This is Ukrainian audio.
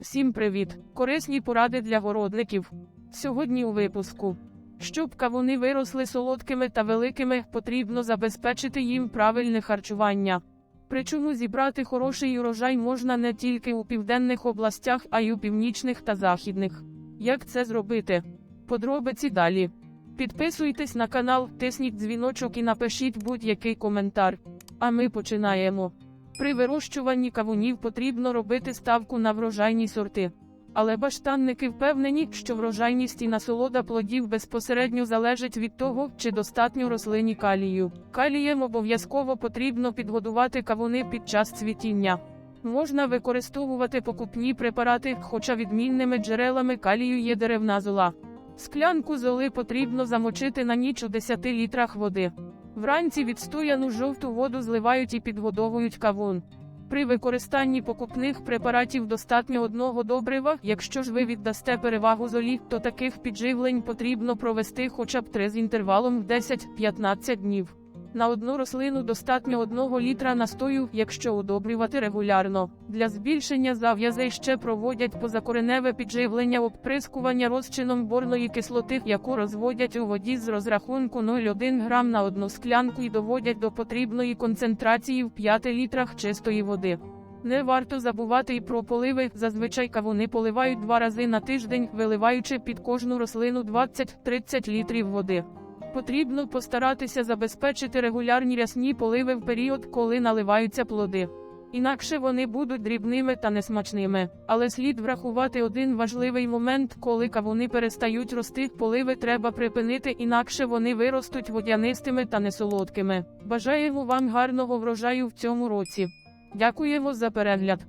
Всім привіт! Корисні поради для городників. Сьогодні у випуску. Щоб кавуни виросли солодкими та великими, потрібно забезпечити їм правильне харчування. Причому зібрати хороший урожай можна не тільки у південних областях, а й у північних та західних. Як це зробити? Подробиці далі. Підписуйтесь на канал, тисніть дзвіночок і напишіть будь-який коментар. А ми починаємо. При вирощуванні кавунів потрібно робити ставку на врожайні сорти. Але баштанники впевнені, що врожайність і насолода плодів безпосередньо залежить від того, чи достатньо рослині калію. Калієм обов'язково потрібно підгодувати кавуни під час цвітіння. Можна використовувати покупні препарати, хоча відмінними джерелами калію є деревна зола. Склянку золи потрібно замочити на ніч у 10 літрах води. Вранці відстояну жовту воду зливають і підгодовують кавун. При використанні покупних препаратів достатньо одного добрива. Якщо ж ви віддасте перевагу золі, то таких підживлень потрібно провести хоча б три з інтервалом в 10-15 днів. На одну рослину достатньо одного літра настою, якщо удобрювати регулярно. Для збільшення зав'язей ще проводять позакореневе підживлення обприскування розчином борної кислоти, яку розводять у воді з розрахунку 0,1 грам на одну склянку і доводять до потрібної концентрації в 5 літрах чистої води. Не варто забувати і про поливи. Зазвичай кавуни поливають два рази на тиждень, виливаючи під кожну рослину 20-30 літрів води. Потрібно постаратися забезпечити регулярні рясні поливи в період, коли наливаються плоди. Інакше вони будуть дрібними та несмачними. Але слід врахувати один важливий момент, коли кавуни перестають рости, поливи треба припинити, інакше вони виростуть водянистими та несолодкими. Бажаємо вам гарного врожаю в цьому році. Дякуємо за перегляд.